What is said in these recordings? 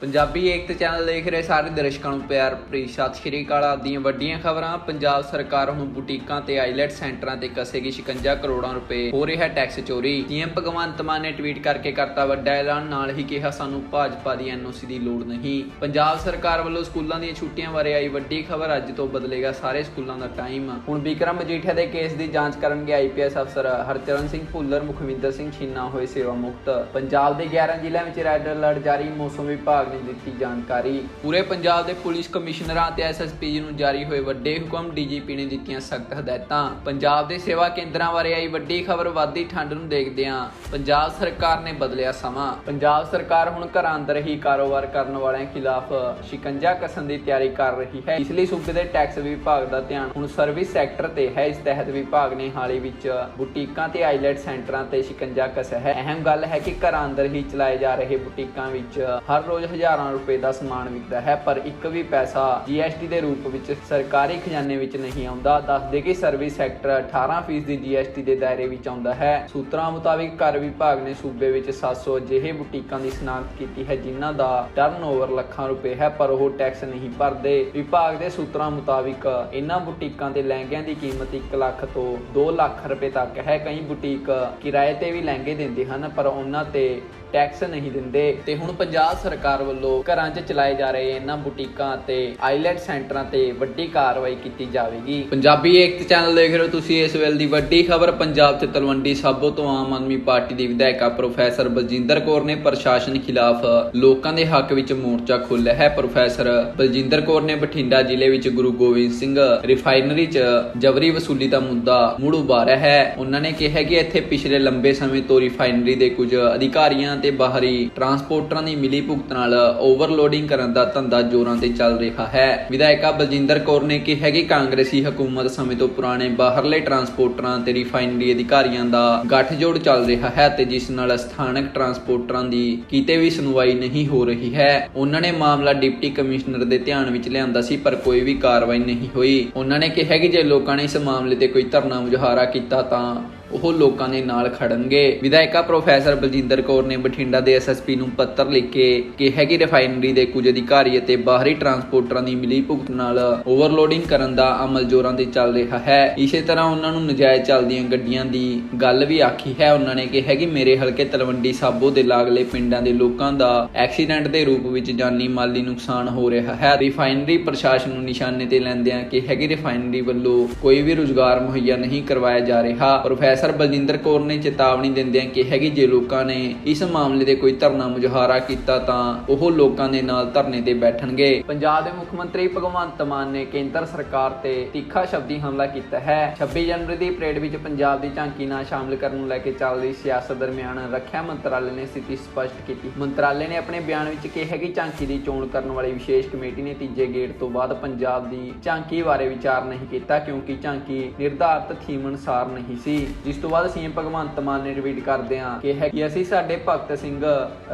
ਪੰਜਾਬੀ ਏਕਤਾ channel ਦੇਖ ਰਹੇ ਸਾਰੇ ਦਰਸ਼ਕਾਂ ਨੂੰ ਪਿਆਰ ਭਰੀ ਸਤਿ ਸ਼੍ਰੀ ਅਕਾਲ। ਆਦੀਆਂ ਵੱਡੀਆਂ ਖਬਰਾਂ, ਪੰਜਾਬ ਸਰਕਾਰ ਹੁਣ ਬੁਟੀਕਾਂ ਤੇ ਆਈਲੈਟ ਸੈਂਟਰਾਂ ਤੇ ਕਸੇਗੀ 56 ਕਰੋੜਾਂ ਰੁਪਏ। ਹੋ ਰਿਹਾ ਟੈਕਸ ਚੋਰੀ। ਸੀਐਮ ਭਗਵੰਤ ਮਾਨ ਨੇ ਟਵੀਟ ਕਰਕੇ ਕਰਤਾ ਵੱਡਾ ਐਲਾਨ, ਨਾਲ ਹੀ ਕਿਹਾ, ਸਾਨੂੰ ਭਾਜਪਾ ਦੀ ਐਨਓਸੀ ਦੀ ਲੋੜ ਨਹੀਂ। ਪੰਜਾਬ ਸਰਕਾਰ ਵੱਲੋਂ ਸਕੂਲਾਂ ਦੀਆਂ ਛੁੱਟੀਆਂ ਬਾਰੇ ਆਈ ਵੱਡੀ ਖਬਰ, ਅੱਜ ਤੋਂ ਬਦਲੇਗਾ ਸਾਰੇ ਸਕੂਲਾਂ ਦਾ ਟਾਈਮ। ਹੁਣ ਵਿਕਰਮ ਮਜੀਠੀਆ ਦੇ ਕੇਸ ਦੀ ਜਾਂਚ ਕਰਨਗੇ ਆਈਪੀਐਸ ਅਫਸਰ ਹਰਚਰਨ ਸਿੰਘ ਭੁੱਲਰ, ਮੁਖਵਿੰਦਰ ਸਿੰਘ ਛੀਨਾ ਹੋਏ ਸੇਵਾ ਮੁਕਤ ਪੰਜਾਬ ਦੇ 11 ਜ਼ਿਲ੍ਹਿਆਂ ਵਿੱਚ ਰੈੱਡ ਅਲਰਟ ਜਾਰੀ, ਮੌਸਮ ਵਿਭਾਗ ਨੇ ਦਿੱਤੀ ਜਾਣਕਾਰੀ। ਪੂਰੇ ਪੰਜਾਬ ਦੇ ਪੁਲਿਸ ਕਮਿਸ਼ਨਰਾਂ ਤੇ ਐਸਐਸਪੀ ਨੂੰ ਜਾਰੀ ਹੋਏ ਵੱਡੇ ਹੁਕਮ ਡੀਜੀਪੀ ਨੇ ਦਿੱਤੀਆਂ ਸਖਤ ਹਦਾਇਤਾਂ। ਪੰਜਾਬ ਦੇ ਸੇਵਾ ਕੇਂਦਰਾਂ ਬਾਰੇ ਆਈ ਵੱਡੀ ਖਬਰ ਵਾਦੀ ਠੰਡ ਨੂੰ ਦੇਖਦਿਆਂ ਪੰਜਾਬ ਸਰਕਾਰ ਨੇ ਬਦਲਿਆ ਸਮਾਂ। ਪੰਜਾਬ ਸਰਕਾਰ ਹੁਣ ਘਰਾਂ ਅੰਦਰ ਹੀ ਕਾਰੋਬਾਰ ਕਰਨ ਵਾਲਿਆਂ ਖਿਲਾਫ ਸ਼ਿਕੰਜਾ ਕਸਣ ਦੀ ਤਿਆਰੀ ਕਰ ਰਹੀ ਹੈ। ਇਸ ਲਈ ਸੂਬੇ ਦੇ ਟੈਕਸ ਵਿਭਾਗ ਦਾ ਧਿਆਨ ਹੁਣ ਸਰਵਿਸ ਸੈਕਟਰ ਤੇ ਹੈ। ਇਸ ਤਹਿਤ ਵਿਭਾਗ ਨੇ ਹਾਲੇ ਵਿੱਚ ਬੁਟੀਕਾਂ ਤੇ ਆਈਲੈਟ ਸੈਂਟਰਾਂ ਤੇ ਸ਼ਿਕੰਜਾ ਕਸਿਆ ਹੈ। ਅਹਿਮ ਗੱਲ ਹੈ ਕਿ ਘਰਾਂ ਅੰਦਰ ਹੀ ਚਲਾਏ ਜਾ ਰਹੇ ਬੁਟੀਕਾਂ ਵਿੱਚ ਹਰ ਰੋਜ਼ ਹਜ਼ਾਰਾਂ ਰੁਪਏ ਦਾ ਸਮਾਨ ਵਿਕਦਾ ਹੈ, ਪਰ ਇੱਕ ਵੀ ਪੈਸਾ GST ਦੇ ਰੂਪ ਵਿੱਚ ਸਰਕਾਰੀ ਖਜ਼ਾਨੇ ਵਿੱਚ ਨਹੀਂ ਆਉਂਦਾ। ਦੱਸਦੇ ਕਿ ਸਰਵਿਸ ਸੈਕਟਰ 18% ਦੀ GST ਦੇ ਦਾਇਰੇ ਵਿੱਚ ਆਉਂਦਾ ਹੈ। ਸੂਤਰਾਂ ਮੁਤਾਬਿਕ ਕਰ ਵਿਭਾਗ ਨੇ ਸੂਬੇ ਵਿੱਚ 700 ਅਜਿਹੇ ਬੁਟੀਕਾਂ ਦੀ ਸ਼ਨਾਖਤ ਕੀਤੀ ਹੈ, ਜਿਨ੍ਹਾਂ ਦਾ ਟਰਨਓਵਰ ਲੱਖਾਂ ਰੁਪਏ ਹੈ, ਪਰ ਉਹ ਟੈਕਸ ਨਹੀਂ ਭਰਦੇ। ਵਿਭਾਗ ਦੇ ਸੂਤਰਾਂ ਮੁਤਾਬਿਕ ਇਹਨਾਂ ਬੁਟੀਕਾਂ ਦੇ ਲਹਿੰਗਿਆਂ ਦੀ ਕੀਮਤ 1 ਲੱਖ ਤੋਂ 2 ਲੱਖ ਰੁਪਏ ਤੱਕ ਹੈ। ਕਈ ਬੁਟੀਕ ਕਿਰਾਏ ਤੇ ਵੀ ਲਹਿੰਗੇ ਦਿੰਦੇ ਹਨ, ਪਰ ਉਹਨਾਂ ਤੇ ਟੈਕਸ ਨਹੀਂ ਦਿੰਦੇ। ਤੇ ਹੁਣ ਪੰਜਾਬ ਸਰਕਾਰ ਵੱਲੋਂ ਘਰਾਂ 'ਚ ਚਲਾਏ ਜਾ ਰਹੇ ਇਹਨਾਂ ਬੁਟੀਕਾਂ ਤੇ ਆਈਲੈਟ ਸੈਂਟਰਾਂ ਤੇ ਵੱਡੀ ਕਾਰਵਾਈ ਕੀਤੀ ਜਾਵੇਗੀ। ਪੰਜਾਬੀ ਏਕਤਾ ਚੈਨਲ ਦੇਖ ਰਹੇ ਹੋ ਤੁਸੀਂ ਇਸ ਵੇਲੇ ਦੀ ਵੱਡੀ ਖਬਰ। ਪੰਜਾਬ 'ਚ ਤਲਵੰਡੀ ਸਾਬੋ ਤੋਂ ਆਮ ਆਦਮੀ ਪਾਰਟੀ ਦੀ ਵਿਧਾਇਕਾ ਪ੍ਰੋਫੈਸਰ ਬਲਜਿੰਦਰ ਕੌਰ ਨੇ ਪ੍ਰਸ਼ਾਸਨ ਖਿਲਾਫ ਲੋਕਾਂ ਦੇ ਹੱਕ ਵਿੱਚ ਮੋਰਚਾ ਖੋਲ੍ਹਿਆ ਹੈ। ਪ੍ਰੋਫੈਸਰ ਬਲਜਿੰਦਰ ਕੌਰ ਨੇ ਬਠਿੰਡਾ ਜ਼ਿਲ੍ਹੇ ਵਿੱਚ ਗੁਰੂ ਗੋਬਿੰਦ ਸਿੰਘ ਰਿਫਾਈਨਰੀ 'ਚ ਜਬਰੀ ਵਸੂਲੀ ਦਾ ਮੁੱਦਾ ਮੁੜ ਉਭਾਰਿਆ ਹੈ। ਉਹਨਾਂ ਨੇ ਕਿਹਾ ਕਿ ਇੱਥੇ ਪਿਛਲੇ ਲੰਬੇ ਸਮੇਂ ਤੋਂ ਰਿਫਾਈਨਰੀ ਦੇ ਕੁਝ ਅਧਿਕਾਰੀਆਂ ਤੇ ਬਾਹਰੀ ਟਰਾਂਸਪੋਰਟਰਾਂ ਦੀ ਮਿਲੀ ਭੁਗਤ ਨਾਲ ਓਵਰਲੋਡਿੰਗ ਕਰਨ ਦਾ ਧੰਦਾ ਜ਼ੋਰਾਂ ਤੇ ਚੱਲ ਰਿਹਾ ਹੈ। ਵਿਧਾਇਕਾ ਬਲਜਿੰਦਰ ਕੌਰ ਨੇ ਕਿਹਾ ਕਿ ਕਾਂਗਰਸੀ ਹਕੂਮਤ ਸਮੇਂ ਤੋਂ ਪੁਰਾਣੇ ਬਾਹਰਲੇ ਟਰਾਂਸਪੋਰਟਰਾਂ ਤੇ ਰਿਫਾਈਨਰੀ ਅਧਿਕਾਰੀਆਂ ਦਾ ਗੱਠਜੋੜ ਚੱਲ ਰਿਹਾ ਹੈ ਤੇ ਜਿਸ ਨਾਲ ਸਥਾਨਕ ਟਰਾਂਸਪੋਰਟਰਾਂ ਦੀ ਕਿਤੇ ਵੀ ਸੁਣਵਾਈ ਨਹੀਂ ਹੋ ਰਹੀ ਹੈ। ਉਹਨਾਂ ਨੇ ਮਾਮਲਾ ਡਿਪਟੀ ਕਮਿਸ਼ਨਰ ਦੇ ਧਿਆਨ ਵਿੱਚ ਲਿਆਂਦਾ ਸੀ, ਪਰ ਕੋਈ ਵੀ ਕਾਰਵਾਈ ਨਹੀਂ ਹੋਈ। ਉਹਨਾਂ ਨੇ ਕਿਹਾ ਕਿ ਜੇ ਲੋਕਾਂ ਨੇ ਇਸ ਮਾਮਲੇ ਤੇ ਕੋਈ ਧਰਨਾ ਮੁਜ਼ਾਹਰਾ ਕੀਤਾ ਤਾਂ ਉਹ ਲੋਕਾਂ ਦੇ ਨਾਲ ਖੜਨਗੇ। ਵਿਧਾਇਕਾ ਪ੍ਰੋਫੈਸਰ ਬਲਜਿੰਦਰ ਕੌਰ ਨੇ ਬਠਿੰਡਾ ਦੇ ਐਸਐਸਪੀ ਨੂੰ ਪੱਤਰ ਲਿਖ ਕੇ ਕਿਹਾ ਕਿ ਰਿਫਾਈਨਰੀ ਦੇ ਕੁਝ ਅਧਿਕਾਰੀ ਅਤੇ ਬਾਹਰੀ ਟਰਾਂਸਪੋਰਟਰਾਂ ਦੀ ਮਿਲੀ ਭੁਗਤ ਨਾਲ ਓਵਰਲੋਡਿੰਗ ਕਰਨ ਦਾ ਅਮਲ ਜ਼ੋਰਾਂ ਤੇ ਚੱਲ ਰਿਹਾ ਹੈ। ਇਸੇ ਤਰ੍ਹਾਂ ਉਹਨਾਂ ਨੂੰ ਨਜਾਇਜ਼ ਚੱਲਦੀਆਂ ਗੱਡੀਆਂ ਦੀ ਗੱਲ ਵੀ ਆਖੀ ਹੈ। ਉਹਨਾਂ ਨੇ ਕਿਹਾ ਕਿ ਮੇਰੇ ਹਲਕੇ ਤਲਵੰਡੀ ਸਾਬੋ ਦੇ ਲਾਗਲੇ ਪਿੰਡਾਂ ਦੇ ਲੋਕਾਂ ਦਾ ਐਕਸੀਡੈਂਟ ਦੇ ਰੂਪ ਵਿੱਚ ਜਾਨੀ ਮਾਲੀ ਨੁਕਸਾਨ ਹੋ ਰਿਹਾ ਹੈ। ਰਿਫਾਈਨਰੀ ਪ੍ਰਸ਼ਾਸਨ ਨੂੰ ਨਿਸ਼ਾਨੇ ਤੇ ਲੈਂਦਿਆਂ ਕਿ ਹੈਗੀ ਰਿਫਾਈਨਰੀ ਵੱਲੋਂ ਕੋਈ ਵੀ ਰੁਜ਼ਗਾਰ ਮੁਹੱਈਆ ਨਹੀਂ ਕਰਵਾਇਆ ਜਾ ਰਿਹਾ। ਪ੍ਰੋਫੈਸਰ ਬਲਜਿੰਦਰ ਕੌਰ ਨੇ ਚੇਤਾਵਨੀ ਦਿੰਦਿਆਂ ਕਿਹਾ ਕਿ ਜੇ ਲੋਕਾਂ ਨੇ ਇਸ ਮਾਮਲੇ ਦੇ ਕੋਈ ਧਰਨਾ ਮੁਜ਼ਾਹਰਾ ਕੀਤਾ ਤਾਂ ਉਹ ਲੋਕਾਂ ਦੇ ਨਾਲ ਧਰਨੇ ਤੇ ਬੈਠਣਗੇ। ਪੰਜਾਬ ਦੇ ਮੁੱਖ ਮੰਤਰੀ ਭਗਵੰਤ ਮਾਨ ਨੇ ਕੇਂਦਰ ਸਰਕਾਰ ਤੇ ਤਿੱਖਾ ਸ਼ਬਦੀ ਹਮਲਾ ਕੀਤਾ ਹੈ। 26 ਜਨਵਰੀ ਦੀ ਪਰੇਡ ਵਿੱਚ ਪੰਜਾਬ ਦੀ ਝਾਂਕੀ ਨਾ ਸ਼ਾਮਲ ਕਰਨ ਨੂੰ ਲੈ ਕੇ ਚੱਲ ਰਹੀ ਸਿਆਸਤ ਦਰਮਿਆਨ ਰੱਖਿਆ ਮੰਤਰਾਲੇ ਨੇ ਸਥਿਤੀ ਸਪਸ਼ਟ ਕੀਤੀ। ਮੰਤਰਾਲੇ ਨੇ ਆਪਣੇ ਬਿਆਨ ਵਿੱਚ ਕਿਹਾ ਕਿ ਝਾਂਕੀ ਦੀ ਚੋਣ ਕਰਨ ਵਾਲੀ ਵਿਸ਼ੇਸ਼ ਕਮੇਟੀ ਨੇ ਤੀਜੇ ਗੇੜ ਤੋਂ ਬਾਅਦ ਪੰਜਾਬ ਦੀ ਝਾਂਕੀ ਬਾਰੇ ਵਿਚਾਰ ਨਹੀਂ ਕੀਤਾ ਕਿਉਂਕਿ ਝਾਂਕੀ ਨਿਰਧਾਰਤ ਥੀਮ ਅਨੁਸਾਰ ਨਹੀਂ ਸੀ। ਜਿਸ ਤੋਂ ਬਾਅਦ ਸੀਐਮ ਭਗਵੰਤ ਮਾਨ ਨੇ ਟਵੀਟ ਕਰਦਿਆਂ ਕਿਹਾ ਕਿ ਅਸੀਂ ਸਾਡੇ ਭਗਤ ਸਿੰਘ,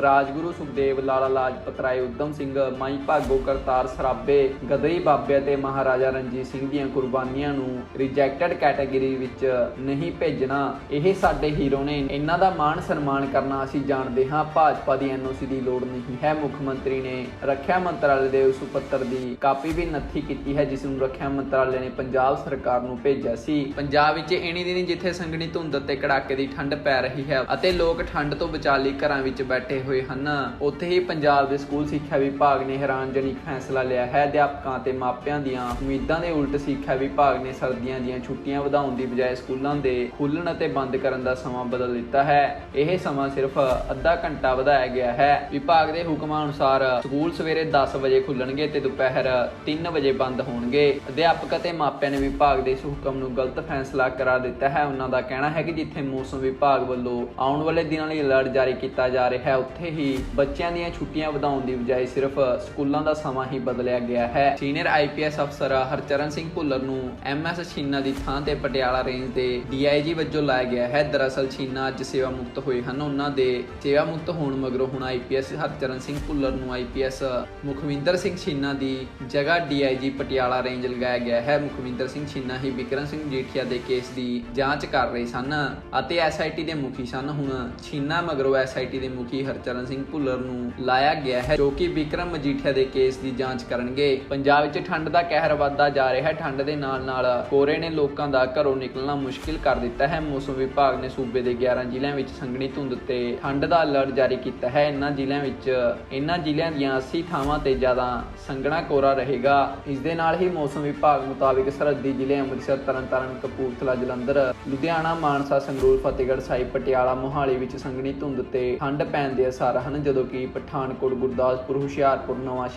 ਰਾਜਗੁਰੂ ਸੁਖਦੇਵ, ਲਾਲਾ ਲਾਜਪਤ ਰਾਏ ਉਦਮ ਸਿੰਘ, ਮਾਈ ਭਾਗੋ, ਕਰਤਾਰ ਸਰਾਬੇ ਗਦਈ ਬਾਬੇ ਤੇ ਮਹਾਰਾਜਾ ਰਣਜੀਤ ਸਿੰਘ ਦੀਆਂ ਕੁਰਬਾਨੀਆਂ ਨੂੰ ਰਿਜੈਕਟਡ ਕੈਟਾਗਰੀ ਵਿੱਚ ਨਹੀਂ ਭੇਜਣਾ, ਇਹ ਸਾਡੇ ਹੀਰੋ ਨੇ ਇਹਨਾਂ ਦਾ ਮਾਣ ਸਨਮਾਨ ਕਰਨਾ ਅਸੀਂ ਜਾਣਦੇ ਹਾਂ। ਭਾਜਪਾ ਦੀ ਐਨਓਸੀ ਦੀ ਲੋੜ ਨਹੀਂ ਹੈ। ਮੁੱਖ ਮੰਤਰੀ ਨੇ ਰੱਖਿਆ ਮੰਤਰਾਲੇ ਦੇ ਉਸ ਪੱਤਰ ਦੀ ਕਾਪੀ ਵੀ ਨੱਥੀ ਕੀਤੀ ਹੈ, ਜਿਸ ਨੂੰ ਰੱਖਿਆ ਮੰਤਰਾਲੇ ਨੇ ਪੰਜਾਬ ਸਰਕਾਰ ਨੂੰ ਭੇਜਿਆ ਸੀ। ਪੰਜਾਬ ਵਿੱਚ ਇਨੀ ਦਿਨੀ ਜਿੱਥੇ ਸੰਘਣੀ ਧੁੰਦ ਤੇ ਕੜਾਕੇ ਦੀ ਠੰਡ ਪੈ ਰਹੀ ਹੈ ਅਤੇ ਲੋਕ ਠੰਡ ਤੋਂ ਬਚਾ ਲਈ ਘਰਾਂ ਵਿੱਚ ਬੈਠੇ ਹੋਏ ਹਨ। ਉੱਥੇ ਹੀ ਪੰਜਾਬ ਦੇ ਸਕੂਲ ਸਿੱਖਿਆ ਵਿਭਾਗ ਨੇ ਹੈਰਾਨਜਨਕ ਫੈਸਲਾ ਲਿਆ ਹੈ। ਅਧਿਆਪਕਾਂ ਤੇ ਮਾਪਿਆਂ ਦੀਆਂ ਉਮੀਦਾਂ ਦੇ ਉਲਟ ਸਿੱਖਿਆ ਵਿਭਾਗ ਨੇ ਸਰਦੀਆਂ ਦੀਆਂ ਛੁੱਟੀਆਂ ਵਧਾਉਣ ਦੀ ਬਜਾਏ ਸਕੂਲਾਂ ਦੇ ਖੁੱਲਣ ਅਤੇ ਬੰਦ ਕਰਨ ਦਾ ਸਮਾਂ ਬਦਲ ਦਿੱਤਾ ਹੈ। ਇਹ ਸਮਾਂ ਸਿਰਫ ਅੱਧਾ ਘੰਟਾ ਵਧਾਇਆ ਗਿਆ ਹੈ। ਵਿਭਾਗ ਦੇ ਹੁਕਮਾਂ ਅਨੁਸਾਰ ਸਕੂਲ ਸਵੇਰੇ 10 ਵਜੇ ਖੁੱਲਣਗੇ ਤੇ ਦੁਪਹਿਰ 3 ਵਜੇ ਬੰਦ ਹੋਣਗੇ। ਅਧਿਆਪਕ ਅਤੇ ਮਾਪਿਆਂ ਨੇ ਵਿਭਾਗ ਦੇ ਇਸ ਹੁਕਮ ਨੂੰ ਗਲਤ ਫੈਸਲਾ ਕਰਾ ਦਿੱਤਾ ਹੈ। ਉਹਨਾਂ ਦਾ ਕਹਿਣਾ ਹੈ ਕਿ ਜਿੱਥੇ ਮੌਸਮ ਵਿਭਾਗ ਵੱਲੋਂ ਆਉਣ ਵਾਲੇ ਦਿਨਾਂ ਲਈ ਅਲਰਟ ਜਾਰੀ ਕੀਤਾ ਜਾ ਰਿਹਾ ਹੈ, ਉੱਥੇ ਹੀ ਬੱਚਿਆਂ ਦੀਆਂ ਛੁੱਟੀਆਂ ਵਧਾਉਣ ਦੀ ਬਜਾਏ ਸਿਰਫ ਸਕੂਲਾਂ ਦਾ ਸਮਾਂ ਹੀ ਬਦਲਿਆ ਗਿਆ ਹੈ। ਸੀਨੀਅਰ ਆਈਪੀਐਸ ਅਫਸਰ ਹਰਚਰਨ ਸਿੰਘ ਭੁੱਲਰ ਨੂੰ ਐਮਐਸ ਛੀਨਾ ਦੀ ਥਾਂ ਤੇ ਪਟਿਆਲਾ ਰੇਂਜ ਦੇ ਡੀਆਈਜੀ ਵਜੋਂ ਲਾਇਆ ਗਿਆ ਹੈ। ਦਰਅਸਲ ਛੀਨਾ ਅੱਜ ਸੇਵਾ ਮੁਕਤ ਹੋਏ ਹਨ। ਉਹਨਾਂ ਦੇ ਸੇਵਾ ਮੁਕਤ ਹੋਣ ਮਗਰੋਂ ਹੁਣ ਆਈਪੀਐਸ ਹਰਚਰਨ ਸਿੰਘ ਭੁੱਲਰ ਨੂੰ ਆਈਪੀਐਸ ਮੁਖਵਿੰਦਰ ਸਿੰਘ ਛੀਨਾ ਦੀ ਜਗ੍ਹਾ ਡੀਆਈਜੀ ਪਟਿਆਲਾ ਰੇਂਜ ਲਗਾਇਆ ਗਿਆ ਹੈ। ਮੁਖਵਿੰਦਰ ਸਿੰਘ ਛੀਨਾ ਹੀ ਵਿਕਰਮ ਸਿੰਘ ਜੀਠੀਆ ਦੇ ਕੇਸ ਦੀ ਜਾਂਚ ਕਰ ਰਹੇ ਰਹੇ ਸਨ ਅਤੇ ਐਸਆਈਟੀ ਦੇ ਮੁਖੀ ਸਨ। ਹੁਣ ਛੀਨਾ ਮਗਰੋਂ ਐਸਆਈਟੀ ਦੇ ਮੁਖੀ ਹਰਚਰਨ ਸਿੰਘ ਭੁੱਲਰ ਨੂੰ ਲਾਇਆ ਗਿਆ ਹੈ, ਜੋ ਕਿ ਵਿਕਰਮ ਮਜੀਠੀਆ ਦੇ ਕੇਸ ਦੀ ਜਾਂਚ ਕਰਨਗੇ। ਪੰਜਾਬ ਵਿੱਚ ਠੰਡ ਦਾ ਕਹਿਰ ਵੱਧਦਾ ਜਾ ਰਿਹਾ ਹੈ। ਠੰਡ ਦੇ ਨਾਲ ਨਾਲ ਕੋਰੇ ਨੇ ਲੋਕਾਂ ਦਾ ਘਰੋਂ ਨਿਕਲਣਾ ਮੁਸ਼ਕਿਲ ਕਰ ਦਿੱਤਾ ਹੈ। ਮੌਸਮ ਵਿਭਾਗ ਨੇ ਸੂਬੇ ਦੇ 11 ਜ਼ਿਲ੍ਹਿਆਂ ਵਿੱਚ ਸੰਘਣੀ ਧੁੰਦ ਤੇ ਠੰਡ ਦਾ ਅਲਰਟ ਜਾਰੀ ਕੀਤਾ ਹੈ। ਇਨ੍ਹਾਂ ਜ਼ਿਲ੍ਹਿਆਂ ਵਿੱਚ, ਇਨ੍ਹਾਂ ਜ਼ਿਲ੍ਹਿਆਂ ਦੀਆਂ 80 ਥਾਵਾਂ ਤੇ ਜ਼ਿਆਦਾ ਸੰਘਣਾ ਕੋਰਾ ਰਹੇਗਾ। ਇਸ ਦੇ ਨਾਲ ਹੀ ਮੌਸਮ ਵਿਭਾਗ ਮੁਤਾਬਿਕ ਸਰਹੱਦੀ ਜ਼ਿਲ੍ਹੇ ਅੰਮ੍ਰਿਤਸਰ, ਤਰਨਤਾਰਨ, ਕਪੂਰਥਲਾ, ਜਲੰਧਰ, ਲੁਧਿਆਣਾ ਮਾਨਸਾ, ਸੰਗਰੂਰ, ਫਤਿਹਗੜ੍ਹ ਸਾਹਿਬ, ਪਟਿਆਲਾ, ਮੋਹਾਲੀ ਵਿੱਚ ਸੰਘਣੀ ਧੁੰਦ ਤੇ ਠੰਡ ਪੈਣ ਦੇ ਅਸਾਰ ਹਨ, ਜਦੋਂ ਕਿ ਪਠਾਨਕੋਟ, ਗੁਰਦਾਸਪੁਰ, ਹੁਸ਼ਿਆਰਪੁਰ, ਨਵਾਂ